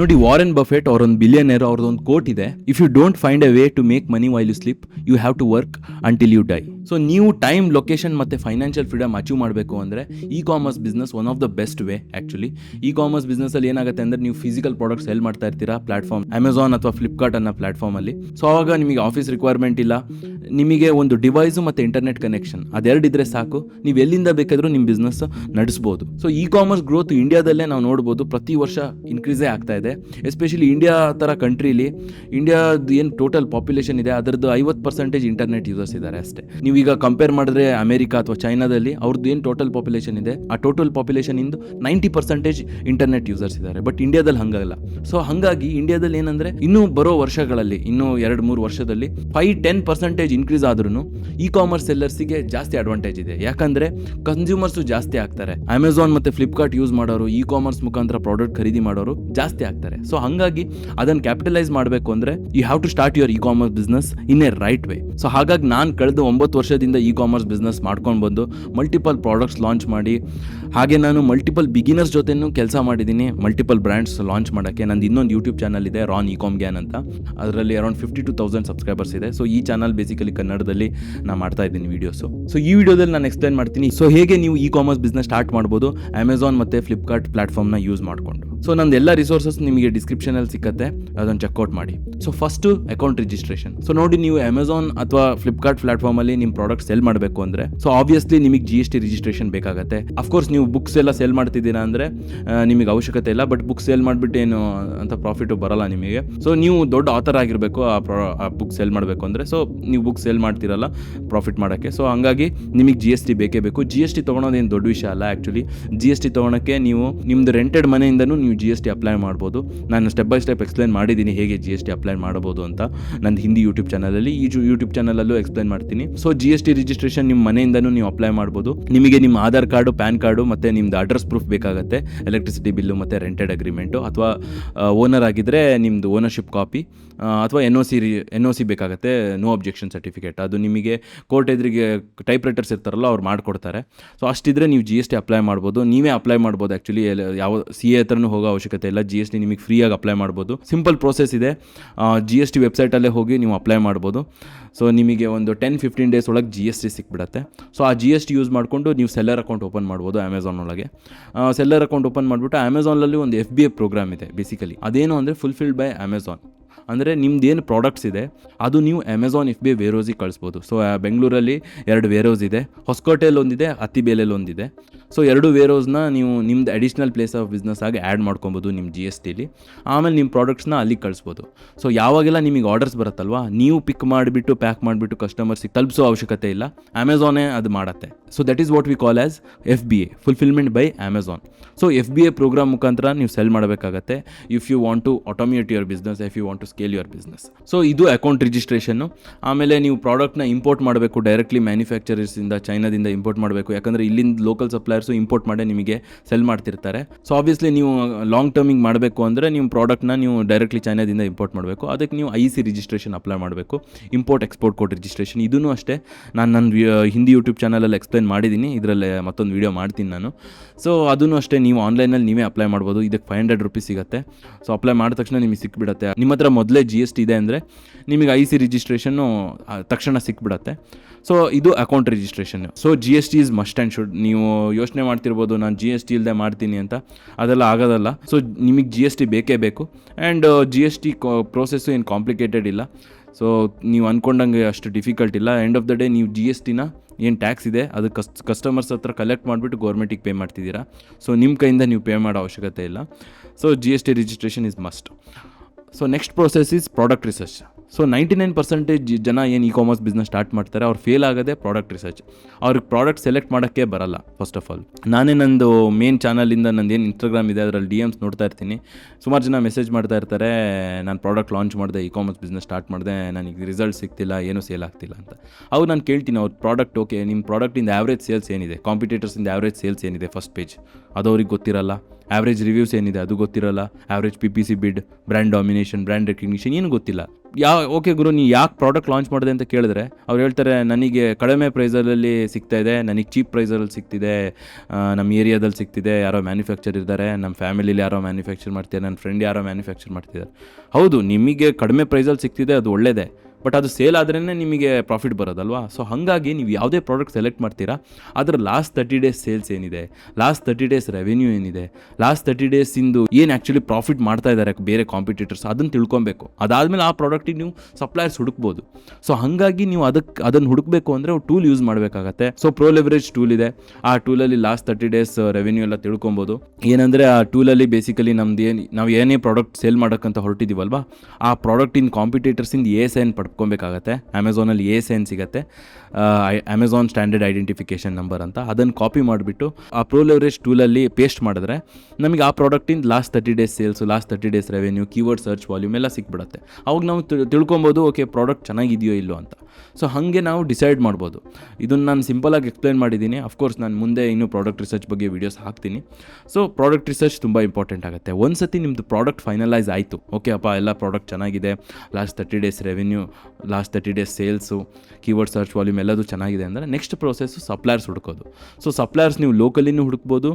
ನೋಡಿ Warren Buffett ಅವರೊಂದು billionaire ಅವ್ರದ್ದೊಂದು ಕೋಟ್ ಇದೆ. If you don't find a way to make money while you sleep you have to work until you die so ನೀವು time location ಮತ್ತು financial freedom achieve ಮಾಡಬೇಕು ಅಂದರೆ e commerce business one of the best way actually e commerce ಬಿಸ್ನೆಸ್ಸಲ್ಲಿ ಏನಾಗುತ್ತೆ ಅಂದರೆ, ನೀವು physical product cell ಮಾಡ್ತಾ ಇರ್ತೀರಾ platform Amazon ಅಥವಾ ಫ್ಲಿಪ್ಕಾರ್ಟ್ ಅನ್ನೋ ಪ್ಲಾಟ್ಫಾರ್ಮಲ್ಲಿ ಸೊ ಆವಾಗ ನಿಮಗೆ ಆಫೀಸ್ ರಿಕ್ವೈರ್ಮೆಂಟ್ ಇಲ್ಲ. ನಿಮಗೆ ಒಂದು ಡಿವೈಸು ಮತ್ತು ಇಂಟರ್ನೆಟ್ ಕನೆಕ್ಷನ್ ಅದೆರಡಿದ್ರೆ ಸಾಕು. ನೀವು ಎಲ್ಲಿಂದ ಬೇಕಾದರೂ ನಿಮ್ಮ ಬಿಸ್ನೆಸ್ ನಡೆಸ್ಬೋದು. ಸೊ ಇ ಕಾಮರ್ಸ್ ಗ್ರೋತ್ ಇಂಡಿಯಾದಲ್ಲೇ ನಾವು ನೋಡ್ಬೋದು, ಪ್ರತಿ ವರ್ಷ ಇನ್ಕ್ರೀಸೇ ಆಗ್ತಾ ಎಸ್ಪೆಷಲಿ ಇಂಡಿಯಾ ಥರ ಕಂಟ್ರೀಲಿ ಇಂಡಿಯಾದ ಏನು ಟೋಟಲ್ ಪಾಪ್ಯುಲೇಷನ್ ಇದೆ, ಅದರದ್ದು ಐವತ್ತು ಪರ್ಸೆಂಟೇಜ್ ಇಂಟರ್ನೆಟ್ ಯೂಸರ್ಸ್ ಇದ್ದಾರೆ ಅಷ್ಟೇ. ನೀವೀಗ ಕಂಪೇರ್ ಮಾಡಿದ್ರೆ ಅಮೆರಿಕಾ ಅಥವಾ ಚೈನಾದಲ್ಲಿ ಅವ್ರದ್ದು ಏನು ಟೋಟಲ್ ಪಾಪ್ಯುಲೇಷನ್ ಇದೆ, ಆ ಟೋಟಲ್ ಪಾಪ್ಯುಲೇಷನ್ ಇಂದು ನೈಂಟಿ ಪರ್ಸೆಂಟೇಜ್ ಇಂಟರ್ನೆಟ್ ಯೂಸರ್ಸ್ ಇದ್ದಾರೆ. ಬಟ್ ಇಂಡಿಯಾದಲ್ಲಿ ಹಂಗಲ್ಲ. ಸೊ ಹಾಗಾಗಿ ಇಂಡಿಯಾದಲ್ಲಿ ಏನಂದ್ರೆ, ಇನ್ನೂ ಬರೋ ವರ್ಷಗಳಲ್ಲಿ, ಇನ್ನೂ ಎರಡು ಮೂರು ವರ್ಷದಲ್ಲಿ ಫೈವ್ ಟೆನ್ ಪರ್ಸೆಂಟೇಜ್ ಇನ್ಕ್ರೀಸ್ ಆದ್ರೂ ಇ ಕಾಮರ್ಸ್ ಸೆಲ್ಲರ್ಸಿಗೆ ಜಾಸ್ತಿ ಅಡ್ವಾಂಟೇಜ್ ಇದೆ. ಯಾಕಂದ್ರೆ ಕನ್ಸ್ಯೂಮರ್ಸು ಜಾಸ್ತಿ ಆಗ್ತಾರೆ. ಅಮೆಝಾನ್ ಮತ್ತೆ ಫ್ಲಿಪ್ಕಾರ್ಟ್ ಯೂಸ್ ಮಾಡೋರು ಇ ಕಾಮರ್ಸ್ ಮುಖಾಂತರ ಪ್ರಾಡಕ್ಟ್ ಖರೀದಿ ಮಾಡೋರು ಜಾಸ್ತಿ ಆಗ್ತಾರೆ. ಸೊ ಹಾಗಾಗಿ ಅದನ್ನು ಕ್ಯಾಪಿಟಲೈಸ್ ಮಾಡಬೇಕು ಅಂದ್ರೆ you have to start your e commerce business in a right way so ಹಾಗಾಗಿ ನಾನು ಕಳೆದ ಒಂಬತ್ತು ವರ್ಷದಿಂದ ಇ ಕಾಮರ್ಸ್ ಬಿಸ್ನೆಸ್ ಮಾಡ್ಕೊಂಡು ಬಂದು ಮಲ್ಟಿಪಲ್ ಪ್ರಾಡಕ್ಟ್ಸ್ ಲಾಂಚ್ ಮಾಡಿ, ಹಾಗೆ ನಾನು ಮಲ್ಟಿಪಲ್ ಬಿಗಿನರ್ಸ್ ಜೊತೆನೂ ಕೆಲಸ ಮಾಡಿದ್ದೀನಿ ಮಲ್ಟಿಪಲ್ ಬ್ರ್ಯಾಂಡ್ಸ್ ಲಾಂಚ್ ಮಾಡೋಕ್ಕೆ. ನಂದು ಇನ್ನೊಂದು ಯೂಟ್ಯೂಬ್ ಚಾನಲ್ ಇದೆ ರಾನ್ ಇ ಕಾಮ್ ಗ್ಯಾನ್ ಅಂತ. ಅದರಲ್ಲಿ around fifty two thousand subscribers ಇದೆ. ಸೊ ಈ ಚಾನಲ್ ಬೇಸಿಕಲಿ ಕನ್ನಡದಲ್ಲಿ ನಾನು ಮಾಡ್ತಾ ಇದ್ದೀನಿ ವೀಡಿಯೋಸು ಸೊ ಈ ವಿಡಿಯೋದಲ್ಲಿ ನಾನು ಎಕ್ಸ್ಪ್ಲೈನ್ ಮಾಡ್ತೀನಿ. ಸೊ ಹೇಗೆ ನೀವು ಇ ಕಾಮರ್ಸ್ ಬಿಸ್ನೆಸ್ ಸ್ಟಾರ್ಟ್ ಮಾಡ್ಬೋದು? ಅಮೆಝಾನ್ ಮತ್ತು ಫ್ಲಿಪ್ಕಾರ್ಟ್ ಪ್ಲಾಟ್ಫಾರ್ಮ್ನ ಯೂಸ್ ಮಾಡಿಕೊಂಡು. ಸೊ ನಂದು ಎಲ್ಲ ರಿಸೋರ್ಸಸ್ ನಿಮಗೆ ಡಿಸ್ಕ್ರಿಪ್ಷನಲ್ಲಿ ಸಿಕ್ಕತ್ತೆ, ಅದನ್ನು ಚೆಕ್ಔಟ್ ಮಾಡಿ. So first account registration so ನೋಡಿ ನೀವು ಅಮೆಝಾನ್ ಅಥವಾ ಫ್ಲಿಪ್ಕಾರ್ಟ್ ಪ್ಲಾಟ್ಫಾರ್ಮಲ್ಲಿ ನಿಮ್ಮ ಪ್ರಾಡಕ್ಟ್ ಸೆಲ್ ಮಾಡಬೇಕು ಅಂದರೆ ಸೊ ಆಬ್ವಿಯಸ್ಲಿ ನಿಮಗೆ ಜಿ ಎಸ್ ಟಿ ರಿಜಿಸ್ಟ್ರೇಷನ್ ಬೇಕಾಗುತ್ತೆ. ಅಫ್ಕೋರ್ಸ್ ನೀವು ಬುಕ್ಸ್ ಎಲ್ಲ ಸೆಲ್ ಮಾಡ್ತಿದ್ದೀರಾ ಅಂದರೆ ನಿಮಗೆ ಅವಶ್ಯಕತೆ ಇಲ್ಲ ಬಟ್ ಬುಕ್ ಸೇಲ್ ಮಾಡಿಬಿಟ್ಟು ಏನು ಅಂತ ಪ್ರಾಫಿಟು ಬರಲ್ಲ ನಿಮಗೆ. ಸೊ ನೀವು ದೊಡ್ಡ ಆಥರ್ ಆಗಿರಬೇಕು ಆ ಪ್ರಾ ಆ ಬುಕ್ ಸೆಲ್ ಮಾಡಬೇಕು ಅಂದರೆ ಸೊ ನೀವು ಬುಕ್ ಸೇಲ್ ಮಾಡ್ತಿರಲ್ಲ ಪ್ರಾಫಿಟ್ ಮಾಡೋಕ್ಕೆ. ಸೊ ಹಂಗಾಗಿ ನಿಮಗೆ ಜಿ ಎಸ್ ಟಿ ಬೇಕೇ ಬೇಕು. ಜಿ ಎಸ್ ಟಿ ತೊಗೊಳೋದೇನು ದೊಡ್ಡ ವಿಷಯ ಅಲ್ಲ ಆ್ಯಕ್ಚುಲಿ ಜಿ ಎಸ್ ಟಿ ತೊಗೊಳಕ್ಕೆ ನೀವು ನಿಮ್ಮದು ರೆಂಟೆಡ್ ಮನೆಯಿಂದನೂ ನೀವು ಜಿ ಎಸ್ ಟಿ ಅಪ್ಲೈ ಮಾಡ್ಬೋದು. ನಾನು ಸ್ಟೆಪ್ ಬೈ ಸ್ಟೆಪ್ ಎಕ್ಸ್ಪ್ಲೈನ್ ಮಾಡಿದ್ದೀನಿ ಹೇಗೆ ಜಿ ಎಸ್ ಟಿ ಅಪ್ಲೈ ಮಾಡ್ಬೋದು ಅಂತ. ನನ್ನ ಹಿಂದಿ ಯೂಟ್ಯೂಬ್ ಚಾನಲಲ್ಲಿ ಈ ಯೂಟ್ಯೂಬ್ ಚಾನಲಲ್ಲೂ ಎಕ್ಸ್ಪ್ಲೈನ್ ಮಾಡ್ತೀನಿ. So G S T registration ನಿಮ್ಮ ಮನೆಯಿಂದನೂ ನೀವು ಅಪ್ಲೈ ಮಾಡ್ಬೋದು. ನಿಮಗೆ ನಿಮ್ಮ ಆಧಾರ್ ಕಾರ್ಡು, ಪ್ಯಾನ್ ಕಾರ್ಡು ಮತ್ತು ನಿಮ್ಮದು ಅಡ್ರೆಸ್ ಪ್ರೂಫ್ ಬೇಕಾಗುತ್ತೆ. ಎಲೆಕ್ಟ್ರಿಸಿಟಿ ಬಿಲ್ಲು ಮತ್ತು ರೆಂಟೆಡ್ ಅಗ್ರಿಮೆಂಟು ಅಥವಾ ಓನರ್ ಆಗಿದ್ದರೆ ನಿಮ್ಮದು ಓನರ್ಶಿಪ್ ಕಾಪಿ ಅಥವಾ N O C N O C ಬೇಕಾಗುತ್ತೆ ನೋ ಅಬ್ಜೆಕ್ಷನ್ ಸರ್ಟಿಫಿಕೇಟ್ ಅದು ನಿಮಗೆ ಕೋರ್ಟ್ ಎದುರಿಗೆ ಟೈಪ್ ರೈಟರ್ಸ್ ಇರ್ತಾರಲ್ಲ ಅವ್ರು ಮಾಡಿಕೊಡ್ತಾರೆ. ಸೊ ಅಷ್ಟಿದ್ರೆ ನೀವು ಜಿ ಎಸ್ ಟಿ ಅಪ್ಲೈ ಮಾಡ್ಬೋದು. ನೀವೇ ಅಪ್ಲೈ ಮಾಡ್ಬೋದು ಆ್ಯಕ್ಚುಲಿ ಯಾವ ಸಿ ಎ ಹತ್ರನೂ ಹೋಗೋ ಅವಶ್ಯಕತೆ ಇಲ್ಲ. ಜಿ ಎಸ್ ಟಿ ನಿಮಗೆ ಫ್ರೀಯಾಗಿ ಅಪ್ಲೈ ಮಾಡ್ಬೋದು. ಸಿಂಪಲ್ ಪ್ರೋಸೆಸ್ ಇದೆ. ಜಿ ಎಸ್ ಟಿ ವೆಬ್ಸೈಟಲ್ಲೇ ಹೋಗಿ ನೀವು ಅಪ್ಲೈ ಮಾಡ್ಬೋದು. ಸೊ ನಿಮಗೆ ಒಂದು ಟೆನ್ ಫಿಫ್ಟೀನ್ ಡೇಸ್ ಒಳಗೆ ಜಿ ಎಸ್ ಟಿ ಸಿಕ್ಬಿಡುತ್ತೆ. ಸೊ ಆ ಜಿ ಎಸ್ ಟಿ ಯೂಸ್ ಮಾಡಿಕೊಂಡು ನೀವು ಸೆಲ್ಲರ್ ಅಕೌಂಟ್ ಓಪನ್ ಮಾಡ್ಬೋದು ಅಮೆಝಾನ್ ಒಳಗೆ. ಸೆಲ್ಲರ್ ಅಕೌಂಟ್ ಓಪನ್ ಮಾಡಿಬಿಟ್ಟು ಅಮೆಝಾನಲ್ಲಿ ಒಂದು ಎಫ್ ಬಿ ಎ ಪ್ರೋಗ್ರಾಮ್ ಇದೆ ಬೇಸಿಕಲಿ ಅದೇನು ಅಂದರೆ ಫುಲ್ಫಿಲ್ಡ್ ಬೈ ಅಮೆಝಾನ್ ಅಂದರೆ ನಿಮ್ದು ಏನು ಪ್ರಾಡಕ್ಟ್ಸ್ ಇದೆ, ಅದು ನೀವು ಅಮೆಝಾನ್ ಎಫ್ ಬಿ ವೇರೋಸಿಗೆ ಕಳಿಸ್ಬೋದು. ಸೊ ಬೆಂಗಳೂರಲ್ಲಿ ಎರಡು ವೇರೋಸ್ ಇದೆ. ಹೊಸಕೋಟೆಯಲ್ಲಿ ಒಂದಿದೆ ಅತ್ತಿಬೇಲೆಯಲ್ಲಿ ಒಂದಿದೆ. ಸೊ ಎರಡು ವೇರೋಸ್ನ ನೀವು ನಿಮ್ದು ಅಡಿಷ್ನಲ್ ಪ್ಲೇಸ್ ಆಫ್ ಬಿಸ್ನೆಸ್ ಆಗಿ ಆ್ಯಡ್ ಮಾಡ್ಕೊಬೋದು ನಿಮ್ಮ ಜಿ ಎಸ್ ಟಿಲಿ ಆಮೇಲೆ ನಿಮ್ಮ ಪ್ರಾಡಕ್ಟ್ಸ್ನ ಅಲ್ಲಿಗೆ ಕಳಿಸ್ಬೋದು. ಸೊ ಯಾವಾಗೆಲ್ಲ ನಿಮಗೆ ಆರ್ಡರ್ಸ್ ಬರುತ್ತಲ್ವಾ, ನೀವು ಪಿಕ್ ಮಾಡಿಬಿಟ್ಟು ಪ್ಯಾಕ್ ಮಾಡಿಬಿಟ್ಟು ಕಸ್ಟಮರ್ಸಿಗೆ ತಲುಪಿಸೋ ಅವಶ್ಯಕತೆ ಇಲ್ಲ. ಅಮೆಝಾನೇ ಅದು ಮಾಡುತ್ತೆ. So that is what we call as F B A fulfilment by Amazon so F B A program ಮುಖಾಂತರ ನೀವು ಸೆಲ್ ಮಾಡಬೇಕಾಗತ್ತೆ. If you want to automate your business if you want to scale your business so ಇದು account ರಿಜಿಸ್ಟ್ರೇಷನ್ನು ಆಮೇಲೆ ನೀವು ಪ್ರಾಡಕ್ಟ್ನ import ಮಾಡಬೇಕು directly ಮ್ಯಾನುಫ್ಯಾಕ್ಚರರ್ಸಿಂದ ಚೈನಾದಿಂದ import ಮಾಡಬೇಕು. ಯಾಕಂದರೆ ಇಲ್ಲಿಂದ ಲೋಕಲ್ ಸಪ್ಲೈಯರ್ಸು ಇಂಪೋರ್ಟ್ ಮಾಡೇ ನಿಮಗೆ ಸೆಲ್ ಮಾಡ್ತಿರ್ತಾರೆ. ಸೊ ಆಬ್ವಿಯಸ್ಲಿ ನೀವು ಲಾಂಗ್ ಟರ್ಮಿಂಗ್ ಮಾಡಬೇಕು ಅಂದರೆ ನಿಮ್ಮ ಪ್ರಾಡಕ್ಟ್ನ ನೀವು ಡೈರೆಕ್ಟ್ಲಿ ಚೈನಾದಿಂದ ಇಂಪೋರ್ಟ್ ಮಾಡಬೇಕು. ಅದಕ್ಕೆ ನೀವು ಐ ಸಿ ರಿಜಿಸ್ಟ್ರೇಷನ್ ಅಪ್ಲೈ ಮಾಡಬೇಕು. ಇಂಪೋರ್ಟ್ ಎಕ್ಸ್ಪೋರ್ಟ್ ಕೋಡ್ ರಿಜಿಸ್ಟ್ರೇಷನ್ ಇದೂ ಅಷ್ಟೇ. ನಾನು ನನ್ನ ಹಿಂದಿ ಯೂಟ್ಯೂಬ್ ಚಾನಲಲ್ಲಿ ಎಕ್ಸ್ಪ್ಲೈನ್ ಮಾಡಿದ್ದೀನಿ ಇದರಲ್ಲೇ ಮತ್ತೊಂದು ವೀಡಿಯೋ ಮಾಡ್ತೀನಿ ನಾನು. ಸೊ ಅದನ್ನು ಅಷ್ಟೇ, ನೀವು ಆನ್ಲೈನಲ್ಲಿ ನೀವೇ ಅಪ್ಲೈ ಮಾಡ್ಬೋದು. ಇದಕ್ಕೆ ಫೈವ್ ಹಂಡ್ರೆಡ್ ರುಪೀಸ್ ಸಿಗುತ್ತೆ. ಸೊ ಅಪ್ಲೈ ಮಾಡಿದ ತಕ್ಷಣ ನಿಮಗೆ ಸಿಕ್ಬಿಡುತ್ತೆ. ನಿಮ್ಮ ಹತ್ರ ಮೊದಲೇ ಜಿ ಎಸ್ ಟಿ ಇದೆ ಅಂದರೆ ನಿಮಗೆ ಐ ಸಿ ರಿಜಿಸ್ಟ್ರೇಷನ್ನು ತಕ್ಷಣ ಸಿಕ್ಬಿಡುತ್ತೆ. ಸೊ ಇದು account registration so G S T is must and should ನೀವು ಯೋಚನೆ ಮಾಡ್ತಿರ್ಬೋದು, ನಾನು ಜಿ ಎಸ್ ಟಿ ಇಲ್ಲದೆ ಮಾಡ್ತೀನಿ ಅಂತ. ಅದೆಲ್ಲ ಆಗೋದಲ್ಲ. ಸೊ ನಿಮಗೆ ಜಿ ಎಸ್ ಟಿ ಬೇಕೇ ಬೇಕು. And G S T process ಏನು ಕಾಂಪ್ಲಿಕೇಟೆಡ್ ಇಲ್ಲ. ಸೊ ನೀವು ಅಂದ್ಕೊಂಡಂಗೆ ಅಷ್ಟು ಡಿಫಿಕಲ್ಟ್ ಇಲ್ಲ. ಎಂಡ್ ಆಫ್ ದ ಡೇ ನೀವು ಜಿ ಎಸ್ ಟಿನ ಏನು ಟ್ಯಾಕ್ಸ್ ಇದೆ, ಅದು ಕಸ್ ಕಸ್ಟಮರ್ಸ್ ಹತ್ರ ಕಲೆಕ್ಟ್ ಮಾಡಿಬಿಟ್ಟು ಗೌರ್ಮೆಂಟಿಗೆ ಪೇ ಮಾಡ್ತಿದ್ದೀರಾ? ಸೊ ನಿಮ್ಮ ಕೈಯಿಂದ ನೀವು ಪೇ ಮಾಡೋ ಅವಶ್ಯಕತೆ ಇಲ್ಲ. So G S T registration is must so next process is product research so ninety nine percentage ಜನ ಏನು ಇ ಕಾಮರ್ಸ್ ಬಿಸ್ನೆಸ್ ಸ್ಟಾರ್ಟ್ ಮಾಡ್ತಾರೆ, ಅವ್ರು ಫೇಲ್ ಆಗೋದೇ ಪ್ರಾಡಕ್ಟ್ ರಿಸರ್ಚ್ ಅವ್ರಿಗೆ ಪ್ರಾಡಕ್ಟ್ ಸೆಲೆಕ್ಟ್ ಮಾಡೋಕ್ಕೆ ಬರಲ್ಲ ಫಸ್ಟ್ ಆಫ್ ಆಲ್ ನಾನೇ ನಂದು ಮೇನ್ ಚಾನಲಿಂದ ನಂದು ಏನು ಇನ್ಸ್ಟಾಗ್ರಾಮ್ ಇದೆ, ಅದರಲ್ಲಿ ಡಿ ಎಮ್ಸ್ ನೋಡ್ತಾ ಇರ್ತೀನಿ. ಸುಮಾರು ಜನ ಮೆಸೇಜ್ ಮಾಡ್ತಾ ಇರ್ತಾರೆ, ನಾನು ಪ್ರಾಡಕ್ಟ್ ಲಾಂಚ್ ಮಾಡಿದೆ ಇ ಕಾಮರ್ಸ್ ಬಿಸ್ನೆಸ್ ಸ್ಟಾರ್ಟ್ ಮಾಡಿದೆ, ನನಗೆ ರಿಸಲ್ಟ್ ಸಿಗ್ತಿಲ್ಲ, ಏನೂ ಸೇಲ್ ಆಗ್ತಿಲ್ಲ ಅಂತ. ಅವ್ರು ನಾನು ಕೇಳ್ತೀನಿ ಅವ್ರ ಪ್ರಾಡಕ್ಟ್ ಓಕೆ ನಿಮ್ಮ ಪ್ರಾಡಕ್ಟಿಂದ ಆ್ಯಾವ್ರೇಜ್ ಸೇಲ್ಸ್ ಏನಿದೆ? ಕಾಂಪಿಟೇಟರ್ಸಿಂದ ಆ್ಯಾವ್ರೇಜ್ ಸೇಲ್ಸ್ ಏನಿದೆ ಫಸ್ಟ್ ಪೇಜ್ ಅದು ಅವ್ರಿಗೆ ಗೊತ್ತಿರಲ್ಲ. ಆವ್ರೇಜ್ ರಿವ್ಯೂಸ್ ಏನಿದೆ ಅದು ಗೊತ್ತಿರಲ್ಲ. Average P P C bid brand domination brand recognition ಏನು ಗೊತ್ತಿಲ್ಲ. ಯಾ ಓಕೆ ಗುರು, ನೀ ಯಾಕೆ ಪ್ರಾಡಕ್ಟ್ ಲಾಂಚ್ ಮಾಡಿದೆ ಅಂತ ಕೇಳಿದ್ರೆ, ಅವ್ರು ಹೇಳ್ತಾರೆ, ನನಗೆ ಕಡಿಮೆ ಪ್ರೈಸಲ್ಲಿ ಸಿಗ್ತಾ ಇದೆ, ನನಗೆ ಚೀಪ್ ಪ್ರೈಸಲ್ಲಿ ಸಿಗ್ತಿದೆ. ನಮ್ಮ ಏರಿಯಾದಲ್ಲಿ ಸಿಗ್ತಿದೆ, ಯಾರೋ ಮ್ಯಾನುಫ್ಯಾಕ್ಚರ್ ಇದ್ದಾರೆ ನಮ್ಮ ಫ್ಯಾಮಿಲಿಲಿ ಯಾರೋ ಮ್ಯಾನುಫ್ಯಾಕ್ಚರ್ ಮಾಡ್ತಿದ್ದಾರೆ ನನ್ನ ಫ್ರೆಂಡ್ ಯಾರೋ ಮ್ಯಾನುಫ್ಯಾಕ್ಚರ್ ಮಾಡ್ತಿದ್ದಾರೆ. ಹೌದು, ನಿಮಗೆ ಕಡಿಮೆ ಪ್ರೈಸಲ್ಲಿ ಸಿಗ್ತಿದೆ, ಅದು ಒಳ್ಳೆಯದೇ ಬಟ್ ಅದು ಸೇಲ್ ಆದ್ರೇ ನಿಮಗೆ ಪ್ರಾಫಿಟ್ ಬರೋದಲ್ವಾ? ಸೊ ಹಾಗಾಗಿ ನೀವು ಯಾವುದೇ ಪ್ರಾಡಕ್ಟ್ ಸೆಲೆಕ್ಟ್ ಮಾಡ್ತೀರಾ? ಅದರ ಲಾಸ್ಟ್ ತರ್ಟಿ ಡೇಸ್ ಸೇಲ್ಸ್ ಏನಿದೆ? ಲಾಸ್ಟ್ ತರ್ಟಿ ಡೇಸ್ ರೆವೆನ್ಯೂ ಏನಿದೆ? ಲಾಸ್ಟ್ ತರ್ಟಿ ಡೇಸಿಂದು ಏನು ಆ್ಯಕ್ಚುಲಿ ಪ್ರಾಫಿಟ್ ಮಾಡ್ತಾ ಇದ್ದಾರೆ ಬೇರೆ ಕಾಂಪಿಟೇಟರ್ಸ್ ಅದನ್ನು ತಿಳ್ಕೊಬೇಕು. ಅದಾದಮೇಲೆ ಆ ಪ್ರಾಡಕ್ಟಿಗೆ ನೀವು ಸಪ್ಲೈಯರ್ಸ್ ಹುಡುಕ್ಬೋದು. ಸೊ ಹಾಗಾಗಿ ನೀವು ಅದಕ್ಕೆ ಅದನ್ನು ಹುಡುಕಬೇಕು ಅಂದರೆ ಟೂಲ್ ಯೂಸ್ ಮಾಡಬೇಕಾಗತ್ತೆ. ಸೊ ಪ್ರೋ ಲೆವರೇಜ್ ಟೂಲ್ ಇದೆ. ಆ ಟೂಲಲ್ಲಿ ಲಾಸ್ಟ್ ತರ್ಟಿ ಡೇಸ್ ರೆವೆನ್ಯೂ ಎಲ್ಲ ತಿಳ್ಕೊಬೋದು. ಏನಂದರೆ ಆ ಟೂಲಲ್ಲಿ ಬೇಸಿಕಲಿ ನಮ್ದು ಏನು, ನಾವು ಏನೇ ಪ್ರಾಡಕ್ಟ್ ಸೇಲ್ ಮಾಡೋಕ್ಕಂತ ಹೊರಟಿದ್ದೀವಲ್ವಾ ಆ ಪ್ರಾಡಕ್ಟಿನ ಕಾಂಪಿಟೇಟರ್ಸಿಂದ ಎ ಸೈನ್ ಐನ್ ಪಡ್ಕೊಬೇಕಾಗತ್ತೆ ಅಮೆಝಾನಲ್ಲಿ ಎ ಎಸ್ ಸಿಗತ್ತೆ. ಅಮೆಝಾನ್ ಸ್ಟ್ಯಾಂಡರ್ಡ್ ಐಡೆಂಟಿಫಿಕೇಷನ್ ನಂಬರ್ ಅಂತ. ಅದನ್ನು ಕಾಪಿ ಮಾಡಿಬಿಟ್ಟು ಆ ಪ್ರೋ ಲೆವರೇಜ್ ಟೂಲಲ್ಲಿ ಪೇಸ್ಟ್ ಮಾಡಿದ್ರೆ ನಮಗೆ ಆ ಪ್ರಾಡಕ್ಟಿಂದ last thirty days sales last thirty days revenue keyword search volume ಎಲ್ಲ ಸಿಕ್ಬಿಡುತ್ತೆ. ಅವಾಗ ನಾವು ತಿಳ್- ತಿಳ್ಕೊಬೋದು ಓಕೆ ಪ್ರಾಡಕ್ಟ್ ಚೆನ್ನಾಗಿದೆಯೋ ಇಲ್ಲೋ ಅಂತ. ಸೊ ಹಾಗೆ ನಾವು ಡಿಸೈಡ್ ಮಾಡ್ಬೋದು. ಇದನ್ನು ನಾನು ಸಿಂಪಲಾಗಿ ಎಕ್ಸ್ಪ್ಲೈನ್ ಮಾಡಿದ್ದೀನಿ. ಅಫ್ಕೋರ್ಸ್ ನಾನು ಮುಂದೆ ಇನ್ನೂ ಪ್ರಾಡಕ್ಟ್ ರಿಸರ್ಚ್ ಬಗ್ಗೆ ವೀಡಿಯೋಸ್ ಹಾಕ್ತೀನಿ. ಸೊ ಪ್ರಾಡಕ್ಟ್ ರಿಸರ್ಚ್ ತುಂಬ ಇಂಪಾರ್ಟೆಂಟ್ ಆಗುತ್ತೆ. ಒಂದು ಸತಿ ನಿಮ್ಮದು ಪ್ರಾಡಕ್ಟ್ ಫೈನಲೈಸ್ ಆಯಿತು. ಓಕೆ ಅಪ್ಪ, ಎಲ್ಲ ಪ್ರಾಡಕ್ಟ್ ಚೆನ್ನಾಗಿದೆ. Last thirty days revenue last thirty days sales keyword search volume ಎಲ್ಲದೂ ಚೆನ್ನಾಗಿದೆ ಅಂದರೆ ನೆಕ್ಸ್ಟ್ ಪ್ರೋಸೆಸ್ಸು ಸಪ್ಲೈಯರ್ಸ್ ಹುಡುಕೋದು. ಸೊ ಸಪ್ಲೈರ್ಸ್ ನೀವು ಲೋಕಲಿನೂ ಹುಡುಕ್ಬೋದು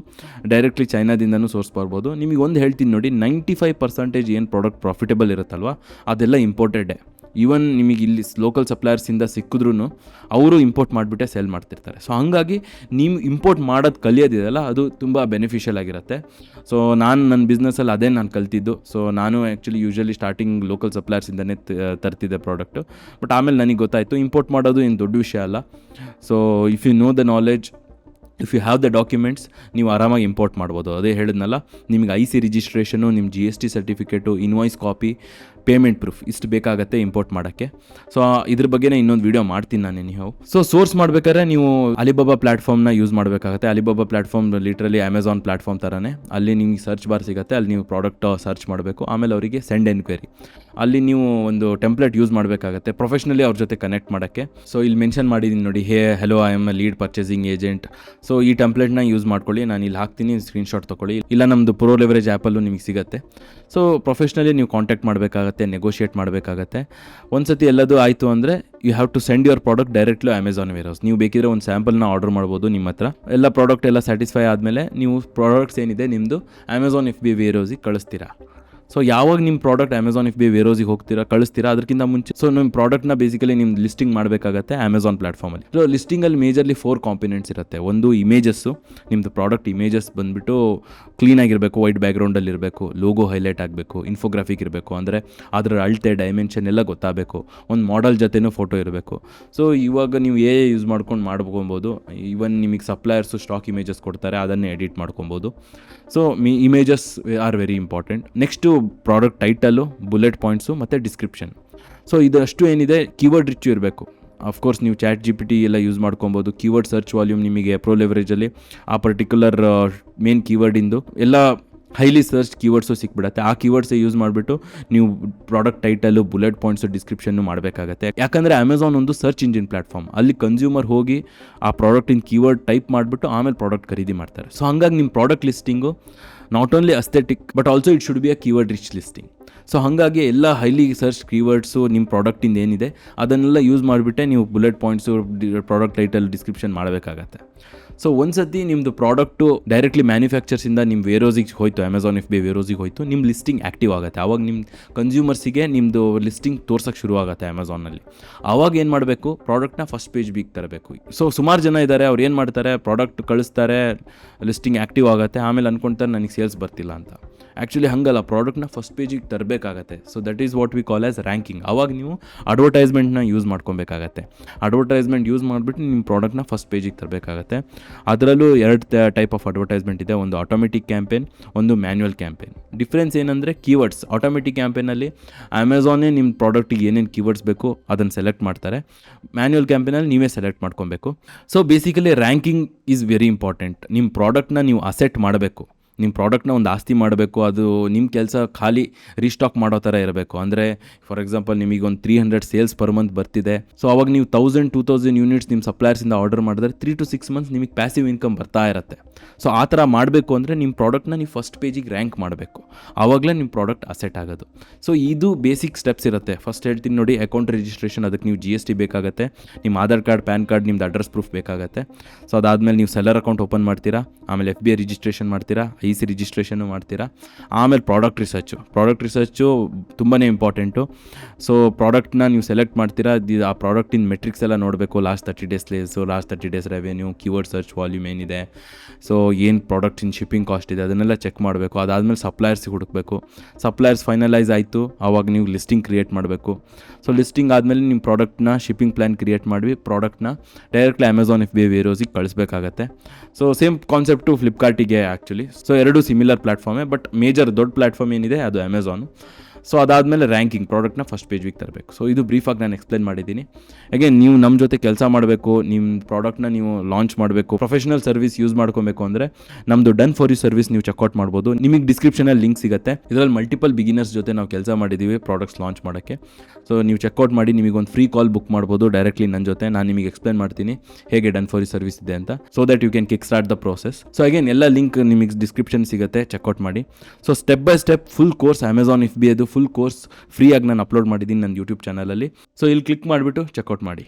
ಡೈರೆಕ್ಟ್ಲಿ ಚೈನಾದಿಂದನೂ ಸೋರ್ಸ್ ಬರ್ಬೋದು. ನಿಮಗೆ ಒಂದು ಹೇಳ್ತೀನಿ ನೋಡಿ ನೈಂಟಿ ಫೈವ್ ಪರ್ಸೆಂಟೇಜ್ ಏನು ಪ್ರಾಡಕ್ಟ್ ಪ್ರಾಫಿಟೇಬಲ್ ಇರುತ್ತಲ್ವ, ಅದೆಲ್ಲ ಇಂಪೋರ್ಟೆಡೇ ಈವನ್ ನಿಮಗೆ ಇಲ್ಲಿ ಲೋಕಲ್ ಸಪ್ಲೈಯರ್ಸಿಂದ ಸಿಕ್ಕಿದ್ರೂ ಅವರು ಇಂಪೋರ್ಟ್ ಮಾಡಿಬಿಟ್ಟೆ ಸೆಲ್ ಮಾಡ್ತಿರ್ತಾರೆ. ಸೊ ಹಾಗಾಗಿ ನೀವು ಇಂಪೋರ್ಟ್ ಮಾಡೋದು ಕಲಿಯೋದಿದೆಯಲ್ಲ, ಅದು ತುಂಬ ಬೆನಿಫಿಷಿಯಲ್ ಆಗಿರುತ್ತೆ. ಸೊ ನಾನು ನನ್ನ ಬಿಸ್ನೆಸ್ಸಲ್ಲಿ ಅದೇ ನಾನು ಕಲ್ತಿದ್ದು. ಸೊ ನಾನು ಆ್ಯಕ್ಚುಲಿ ಯೂಶಲಿ ಸ್ಟಾರ್ಟಿಂಗ್ ಲೋಕಲ್ ಸಪ್ಲೈಯರ್ಸಿಂದನೇ ತರ್ತಿದ್ದೆ ಪ್ರಾಡಕ್ಟು ಬಟ್ ಆಮೇಲೆ ನನಗೆ ಗೊತ್ತಾಯಿತು ಇಂಪೋರ್ಟ್ ಮಾಡೋದು ಏನು ದೊಡ್ಡ ವಿಷಯ ಅಲ್ಲ. So if you know the knowledge if you have the documents ನೀವು ಆರಾಮಾಗಿ ಇಂಪೋರ್ಟ್ ಮಾಡ್ಬೋದು. ಅದೇ ಹೇಳಿದ್ನಲ್ಲ, ನಿಮಗೆ ಐ ಸಿ ರಿಜಿಸ್ಟ್ರೇಷನು ನಿಮ್ಮ G S T certificate invoice copy payment proof ಇಷ್ಟು ಬೇಕಾಗತ್ತೆ ಇಂಪೋರ್ಟ್ ಮಾಡೋಕ್ಕೆ. ಸೊ ಇದ್ರ ಬಗ್ಗೆನೇ ಇನ್ನೊಂದು ವೀಡಿಯೋ ಮಾಡ್ತೀನಿ ನಾನು ನೀವು ಸೊ ಸೋರ್ಸ್ ಮಾಡಬೇಕಾದ್ರೆ ನೀವು ಅಲಿಬಾಬಾ ಪ್ಲಾಟ್ಫಾರ್ಮ್ನ ಯೂಸ್ ಮಾಡಬೇಕಾಗತ್ತೆ. Alibaba platform literally Amazon platform ಥರನೇ ಅಲ್ಲಿ ನಿಮಗೆ ಸರ್ಚ್ ಬಾರ್ ಸಿಗುತ್ತೆ, ಅಲ್ಲಿ ನೀವು ಪ್ರಾಡಕ್ಟ್ ಸರ್ಚ್ ಮಾಡಬೇಕು. ಆಮೇಲೆ ಅವರಿಗೆ ಸೆಂಡ್ ಎನ್ಕ್ವೈರಿ ಅಲ್ಲಿ ನೀವು ಒಂದು ಟೆಂಪ್ಲೇಟ್ ಯೂಸ್ ಮಾಡಬೇಕಾಗತ್ತೆ ಪ್ರೊಫೆಷ್ನಲಿ ಅವ್ರ ಜೊತೆ ಕನೆಕ್ಟ್ ಮಾಡೋಕ್ಕೆ. ಸೊ ಇಲ್ಲಿ ಮೆನ್ಷನ್ ಮಾಡಿದ್ದೀನಿ ನೋಡಿ, hey hello I am lead purchasing agent so ಈ ಟೆಂಪ್ಲೆಟ್ನ ಯೂಸ್ ಮಾಡ್ಕೊಳ್ಳಿ. ನಾನು ಇಲ್ಲಿ ಹಾಕ್ತೀನಿ ಸ್ಕ್ರೀನ್ಶಾಟ್ ತೊಗೊಳ್ಳಿ. ಇಲ್ಲ ನಮ್ಮದು ಪ್ರೋ ಲೆವರೇಜ್ ಆ್ಯಪಲ್ಲೂ ನಿಮಗೆ ಸಿಗುತ್ತೆ. ಸೊ ಪ್ರೊಫೆಷ್ನಲಿ ನೀವು ಕಾಂಟ್ಯಾಕ್ಟ್ ಮಾಡಬೇಕಾಗತ್ತೆ ನೆಗೋಷಿಯೇಟ್ ಮಾಡಬೇಕಾಗತ್ತೆ. ಒಂದು ಸತಿ ಎಲ್ಲದೂ ಆಯಿತು ಅಂದರೆ you have to send your product directly Amazon warehouse ನೀವು ಬೇಕಿದ್ರೆ ಒಂದು ಸ್ಯಾಂಪಲ್ನ ಆರ್ಡರ್ ಮಾಡ್ಬೋದು ನಿಮ್ಮ ಹತ್ರ. ಎಲ್ಲ ಪ್ರಾಡಕ್ಟ್ ಎಲ್ಲ ಸ್ಯಾಟಿಸ್ಫೈ ಆದಮೇಲೆ, ನೀವು ಪ್ರಾಡಕ್ಟ್ಸ್ ಏನಿದೆ ನಿಮ್ಮದು ಅಮೆಝಾನ್ ಎಫ್ ಬಿ ವೇರ್ ಹೌಸಿಗೆ ಕಳಿಸ್ತೀರಾ. ಸೊ ಯಾವಾಗ ನಿಮ್ಮ ಪ್ರಾಡಕ್ಟ್ ಅಮೆಝಾನ್ ಇಫ್ ಬಿ ವೇರೋಸಿಗೆ ಹೋಗ್ತೀರಾ, ಕಳಿಸ್ತೀರಾ ಅದಕ್ಕಿಂತ ಮುಂಚೆ? ಸೊ ನಿಮ್ಮ ಪ್ರಾಡಕ್ಟ್ನ ಬೇಸಿಕಲಿ ನಿಮ್ಮ ಲಿಸ್ಟಿಂಗ್ ಮಾಡಬೇಕಾಗತ್ತೆ ಅಮೆಝಾನ್ ಪ್ಲಾಟ್ಫಾರ್ಮಲ್ಲಿ ಸೊ ಲಿಸ್ಟಿಂಗಲ್ಲಿ ಮೇಜರ್ಲಿ ಫೋರ್ ಕಾಂಪಿನೆಂಟ್ಸ್ ಇರುತ್ತೆ. ಒಂದು ಇಮೇಜಸ್ಸು ನಿಮ್ಮದು ಪ್ರಾಡಕ್ಟ್ ಇಮೇಜಸ್ ಬಂದುಬಿಟ್ಟು ಕ್ಲೀನಾಗಿರಬೇಕು ವೈಟ್ ಬ್ಯಾಕ್ಗ್ರೌಂಡಲ್ಲಿ ಇರಬೇಕು ಲೋಗೋ ಹೈಲೈಟ್ ಆಗಬೇಕು ಇನ್ಫೋಗ್ರಾಫಿಕ್ ಇರಬೇಕು, ಅಂದರೆ ಅದರ ಅಳತೆ ಡೈಮೆನ್ಷನ್ ಎಲ್ಲ ಗೊತ್ತಾಗಬೇಕು. ಒಂದು ಮಾಡೆಲ್ ಜೊತೆನೂ ಫೋಟೋ ಇರಬೇಕು. ಸೊ ಇವಾಗ ನೀವು ಎ ಯೂಸ್ ಮಾಡ್ಕೊಂಡು ಮಾಡ್ಕೊಬೋದು. ಈವನ್ ನಿಮಗೆ ಸಪ್ಲೈಯರ್ಸು ಸ್ಟಾಕ್ ಇಮೇಜಸ್ ಕೊಡ್ತಾರೆ, ಅದನ್ನೇ ಎಡಿಟ್ ಮಾಡ್ಕೊಬೋದು. So me images are very important next product title bullet points ಮತ್ತು ಡಿಸ್ಕ್ರಿಪ್ಷನ್ ಸೊ ಇದಷ್ಟು ಏನಿದೆ? ಕೀವರ್ಡ್ ರಿಚ್ ಇರಬೇಕು. ಅಫ್ಕೋರ್ಸ್ ನೀವು ಚಾಟ್ ಜಿ ಪಿ ಟಿ ಎಲ್ಲ ಯೂಸ್ ಮಾಡ್ಕೊಬೋದು. ಕೀವರ್ಡ್ ಸರ್ಚ್ ವಾಲ್ಯೂಮ್ ನಿಮಗೆ ಪ್ರೋ ಲೆವರೇಜಲ್ಲಿ ಆ ಪರ್ಟಿಕ್ಯುಲರ್ ಮೇನ್ ಕೀವರ್ಡಿಂದು ಎಲ್ಲ ಹೈಲಿ ಸರ್ಚ್ ಕೀವರ್ಡ್ಸು ಸಿಕ್ಬಿಡುತ್ತೆ. ಆ ಕೀವರ್ಡ್ಸ್ ಯೂಸ್ ಮಾಡಿಬಿಟ್ಟು ನೀವು ಪ್ರಾಡಕ್ಟ್ ಟೈಟಲು ಬುಲೆಟ್ ಪಾಯಿಂಟ್ಸು ಡಿಸ್ಕ್ರಿಪ್ಷನ್ನು ಮಾಡಬೇಕಾಗತ್ತೆ. ಯಾಕಂದರೆ ಅಮೆಝಾನ್ ಒಂದು ಸರ್ಚ್ ಇಂಜಿನ್ ಪ್ಲಾಟ್ಫಾರ್ಮ್ ಅಲ್ಲಿ ಕನ್ಸ್ಯೂಮರ್ ಹೋಗಿ ಆ ಪ್ರಾಡಕ್ಟಿನ ಕೀವರ್ಡ್ ಟೈಪ್ ಮಾಡಿಬಿಟ್ಟು ಆಮೇಲೆ ಪ್ರಾಡಕ್ಟ್ ಖರೀದಿ ಮಾಡ್ತಾರೆ. ಸೊ ಹಂಗಾಗಿ ನಿಮ್ಮ product listing not only aesthetic but also it should be a keyword rich listing so ಹಾಗಾಗಿ ಎಲ್ಲ ಹೈಲಿ ಸರ್ಚ್ ಕೀವರ್ಡ್ಸು ನಿಮ್ಮ ಪ್ರಾಡಕ್ಟಿಂದ ಏನಿದೆ, ಅದನ್ನೆಲ್ಲ ಯೂಸ್ ಮಾಡಿಬಿಟ್ಟೆ ನೀವು bullet points product title description ಮಾಡಬೇಕಾಗತ್ತೆ. ಸೊ ಒಂದ್ಸತಿ ನಿಮ್ಮದು ಪ್ರಾಡಕ್ಟು ಡೈರೆಕ್ಟ್ಲಿ ಮ್ಯಾನುಫ್ಯಾಕ್ಚರ್ಸಿಂದ ನಿಮ್ಮ ವೇರೋಸಿಗೆ ಹೋಯ್ತು ಅಮೆಝಾನ್ ಎಫ್ ಬಿ ವೇರೋಸಿಗೆ ಹೋಯ್ತು ನಿಮ್ಮ ಲಿಸ್ಟಿಂಗ್ ಆ್ಯಕ್ಟಿವ್ ಆಗುತ್ತೆ. ಆವಾಗ ನಿಮ್ಮ ಕನ್ಸ್ಯೂಮರ್ಸಿಗೆ ನಿಮ್ಮದು ಲಿಸ್ಟಿಂಗ್ ತೋರ್ಸೋಕ್ಕೆ ಶುರು ಆಗುತ್ತೆ ಅಮೆಝಾನಲ್ಲಿ ಆವಾಗ ಏನು ಮಾಡಬೇಕು? ಪ್ರಾಡಕ್ಟ್ನ ಫಸ್ಟ್ ಪೇಜ್ ಬೀಗ್ ತರಬೇಕು. ಸೊ ಸುಮಾರು ಜನ ಇದ್ದಾರೆ ಅವ್ರು ಏನು ಮಾಡ್ತಾರೆ? ಪ್ರಾಡಕ್ಟ್ ಕಳಿಸ್ತಾರೆ ಲಿಸ್ಟಿಂಗ್ ಆ್ಯಕ್ಟಿವ್ ಆಗುತ್ತೆ, ಆಮೇಲೆ ಅಂದ್ಕೊಳ್ತಾರೆ ನನಗೆ ಸೇಲ್ಸ್ ಬರ್ತಿಲ್ಲ ಅಂತ. ಆ್ಯಕ್ಚುಲಿ ಹಂಗಲ್ಲ. ಪ್ರಾಡಕ್ಟ್ನ ಫಸ್ಟ್ ಪೇಜಿಗೆ ತರಬೇಕಾಗತ್ತೆ. So that is what we call as ranking ಅವಾಗ ನೀವು ಅಡ್ವರ್ಟೈಸ್ಮೆಂಟ್ನ ಯೂಸ್ ಮಾಡ್ಕೊಬೇಕಾಗತ್ತೆ. ಅಡ್ವರ್ಟೈಸ್ಮೆಂಟ್ ಯೂಸ್ ಮಾಡಿಬಿಟ್ಟು ನಿಮ್ಮ ಪ್ರಾಡಕ್ಟ್ನ ಫಸ್ಟ್ ಪೇಜಿಗೆ ತರಬೇಕಾಗತ್ತೆ. ಅದರಲ್ಲೂ ಎರಡು ಟೈಪ್ ಆಫ್ ಅಡ್ವರ್ಟೈಸ್ಮೆಂಟ್ ಇದೆ. ಒಂದು ಆಟೋಮೆಟಿಕ್ ಕ್ಯಾಂಪೇನ್ ಒಂದು ಮ್ಯಾನ್ಯುವಲ್ ಕ್ಯಾಂಪೇನ್ ಡಿಫ್ರೆನ್ಸ್ ಏನಂದರೆ ಕೀವರ್ಡ್ಸ್ ಆಟೋಮೆಟಿಕ್ ಕ್ಯಾಂಪೇನಲ್ಲಿ ಅಮೆಝಾನೇ ನಿಮ್ಮ ಪ್ರಾಡಕ್ಟಿಗೆ ಏನೇನು ಕೀವರ್ಡ್ಸ್ ಬೇಕು ಅದನ್ನು ಸೆಲೆಕ್ಟ್ ಮಾಡ್ತಾರೆ. ಮ್ಯಾನ್ಯುವಲ್ ಕ್ಯಾಂಪೇನಲ್ಲಿ ನೀವೇ ಸೆಲೆಕ್ಟ್ ಮಾಡ್ಕೊಬೇಕು. So basically ranking is very important ನಿಮ್ಮ ಪ್ರಾಡಕ್ಟ್ನ ನೀವು ಅಸೆಟ್ ಮಾಡಬೇಕು. ನಿಮ್ಮ ಪ್ರಾಡಕ್ಟ್ನ ಒಂದು ಆಸ್ತಿ ಮಾಡಬೇಕು, ಅದು ನಿಮ್ಮ ಕೆಲಸ ಖಾಲಿ ರೀಸ್ಟಾಕ್ ಮಾಡೋ ಥರ ಇರಬೇಕು. ಅಂದರೆ ಫಾರ್ ಎಕ್ಸಾಂಪಲ್ ನಿಮಗೆ ಒಂದು three hundred sales per month ಬರ್ತಿದೆ. ಸೊ ಅವಾಗ ನೀವು ತೌಸಂಡ್ ಟೂ ತೌಸಂಡ್ ಯೂನಿಟ್ಸ್ ನಿಮ್ಮ ಸಪ್ಲೈರ್ಸಿಂದ ಆರ್ಡರ್ ಮಾಡಿದ್ರೆ ತ್ರೀ ಟು ಸಿಕ್ಸ್ ಮಂತ್ಸ್ ನಿಮಗೆ ಪ್ಯಾಸಿವ್ ಇನ್ಕಮ್ ಬರ್ತಾ ಇರುತ್ತೆ. ಸೊ ಆ ಥರ ಮಾಡಬೇಕು ಅಂದರೆ ನಿಮ್ಮ ಪ್ರಾಡಕ್ಟ್ನ ನೀವು ಫಸ್ಟ್ ಪೇಜಿಗೆ ರ್ಯಾಂಕ್ ಮಾಡಬೇಕು. ಆವಾಗಲೇ ನಿಮ್ಮ ಪ್ರಾಡಕ್ಟ್ ಅಸೆಟ್ ಆಗೋದು. ಸೊ ಇದು ಬೇಸಿಕ್ ಸ್ಟೆಪ್ಸ್ ಇರುತ್ತೆ. ಫಸ್ಟ್ ಹೇಳ್ತೀನಿ ನೋಡಿ ಅಕೌಂಟ್ ರಿಜಿಸ್ಟ್ರೇಷನ್ ಅದಕ್ಕೆ ನೀವು ಜಿ ಎಸ್ ಟಿ ಬೇಕಾಗುತ್ತೆ. ನಿಮ್ಮ ಆಧಾರ್ ಕಾರ್ಡ್, ಪ್ಯಾನ್ ಕಾರ್ಡ್, ನಿಮ್ದು ಅಡ್ರೆಸ್ ಪ್ರೂಫ್ ಬೇಕಾಗುತ್ತೆ. ಸೊ ಅದಾದಮೇಲೆ ನೀವು ಸೆಲ್ಲರ್ ಅಕೌಂಟ್ ಓಪನ್ ಮಾಡ್ತೀರಾ, ಆಮೇಲೆ ಎಫ್ ಬಿ ಐ ರಿಜಿಸ್ಟ್ರೇಷನ್ ಮಾಡ್ತೀರಾ ಸಿ ರಿಜಿಸ್ಟ್ರೇಷನ್ ಮಾಡ್ತೀರಾ? ಆಮೇಲೆ ಪ್ರಾಡಕ್ಟ್ ರಿಸರ್ಚು. ಪ್ರಾಡಕ್ಟ್ ರಿಸರ್ಚು ತುಂಬಾ ಇಂಪಾರ್ಟೆಂಟು. ಸೊ, ಪ್ರಾಡಕ್ಟ್ನ ನೀವು ಸೆಲೆಕ್ಟ್ ಮಾಡ್ತೀರಾ? ಆ ಪ್ರಾಡಕ್ಟಿನ ಮೆಟ್ರಿಕ್ಸ್ ಎಲ್ಲ ನೋಡಬೇಕು. Last thirty days sales last thirty days revenue, keyword search volume ಏನಿದೆ. ಸೊ, ಏನು ಪ್ರಾಡಕ್ಟಿನ ಶಿಪ್ಪಿಂಗ್ ಕಾಸ್ಟ್ ಇದೆ, ಅದನ್ನೆಲ್ಲ ಚೆಕ್ ಮಾಡಬೇಕು. ಅದಾದಮೇಲೆ ಸಪ್ಲೈಯರ್ಸಿಗೆ ಹುಡುಕಬೇಕು. ಸಪ್ಲೈಯರ್ಸ್ ಫೈನಲೈಸ್ ಆಯಿತು. ಆವಾಗ ನೀವು ಲಿಸ್ಟಿಂಗ್ ಕ್ರಿಯೇಟ್ ಮಾಡಬೇಕು. ಸೊ, ಲಿಸ್ಟಿಂಗ್ ಆದಮೇಲೆ ನಿಮ್ಮ ಪ್ರಾಡಕ್ಟ್ನ ಶಿಪ್ಪಿಂಗ್ ಪ್ಲ್ಯಾನ್ ಕ್ರಿಯೇಟ್ ಮಾಡಿ ಪ್ರಾಡಕ್ಟ್ನ ಡೈರೆಕ್ಟ್ಲಿ ಅಮೆಝಾನ್ ಎಫ್ ಬಿ ವೇರೋಸಿಗೆ ಕಳಿಸ್ಬೇಕಾಗತ್ತೆ. ಸೊ, ಸೇಮ್ ಕಾನ್ಸೆಪ್ಟು ಫ್ಲಿಪ್ಕಾರ್ಟಿಗೆ ಆ್ಯಕ್ಚುಲಿ ಸೊ ಎರಡು ಸಿಮಿಲರ್ ಪ್ಲಾಟ್ಫಾರ್ಮೇ ಬಟ್ ಮೇಜರ್ ದೊಡ್ಡ ಪ್ಲಾಟ್ಫಾರ್ಮ್ ಏನಿದೆ ಅದು ಅಮೆಝಾನು ಸೊ ಅದಾದಮೇಲೆ ರ್ಯಾಂಕಿಂಗ್ ಪ್ರಾಡಕ್ಟ್ನ ಫಸ್ಟ್ ಪೇಜ್ ವೀಕ್ ತರಬೇಕು. ಸೊ ಇದು ಬ್ರೀಫಾಗಿ ನಾನು ಎಕ್ಸ್ಪ್ಲೇನ್ ಮಾಡಿದ್ದೀನಿ ಅಗೇನ್ ನೀವು ನಮ್ಮ ಜೊತೆ ಕೆಲಸ ಮಾಡಬೇಕು ನಿಮ್ಮ ಪ್ರಾಡಕ್ಟ್ನ ನೀವು ಲಾಂಚ್ ಮಾಡಬೇಕು ಪ್ರೊಫೆಷನಲ್ ಸರ್ವಿಸ್ ಯೂಸ್ ಮಾಡ್ಕೊಬೇಕು ಅಂದರೆ ನಮ್ಮದು ಡನ್ ಫಾರ್ ಯು ಸರ್ವಿಸ್ ನೀವು ಚೆಕ್ಔಟ್ ಮಾಡ್ಬೋದು. ನಿಮಗೆ ಡಿಸ್ಕ್ರಿಪ್ಷನಲ್ಲಿ ಲಿಂಕ್ ಸಿಗುತ್ತೆ. ಇದರಲ್ಲಿ ಮಲ್ಟಿಪಲ್ ಬಿಗಿನರ್ಸ್ ಜೊತೆ ನಾವು ಕೆಲಸ ಮಾಡಿದ್ದೀವಿ ಪ್ರಾಡಕ್ಟ್ಸ್ ಲಾಂಚ್ ಮಾಡೋಕ್ಕೆ. ಸೊ ನೀವು ಚೆಕ್ಔಟ್ ಮಾಡಿ, ನಿಮಗೆ ಒಂದು ಫ್ರೀ ಕಾಲ್ ಬುಕ್ ಮಾಡ್ಬೋದು ಡೈರೆಕ್ಟ್ಲಿ ನನ್ನ ಜೊತೆ. ನಾನು ನಿಮಗೆ ಎಕ್ಸ್ಪ್ಲೇನ್ ಮಾಡ್ತೀನಿ ಹೇಗೆ ಡನ್ ಫಾರ್ ಯು ಸರ್ವಿಸ್ ಇದೆ ಅಂತ. So that you can kick start the process so again ಎಲ್ಲ ಲಿಂಕ್ ನಿಮಗೆ ಡಿಸ್ಕ್ರಿಪ್ಷನ್ ಸಿಗುತ್ತೆ ಚೆಕ್ಔಟ್ ಮಾಡಿ. So step by step full course Amazon F B ಅದು ಫುಲ್ ಕೋರ್ಸ್ ಫ್ರೀಯಾಗಿ ನಾನು ಅಪ್ಲೋಡ್ ಮಾಡಿದ್ದೀನಿ ನನ್ನ ಯೂಟ್ಯೂಬ್ ಚಾನಲಲ್ಲಿ ಸೊ ಇಲ್ಲಿ ಕ್ಲಿಕ್ ಮಾಡಿಬಿಟ್ಟು ಚೆಕ್ಔಟ್ ಮಾಡಿ.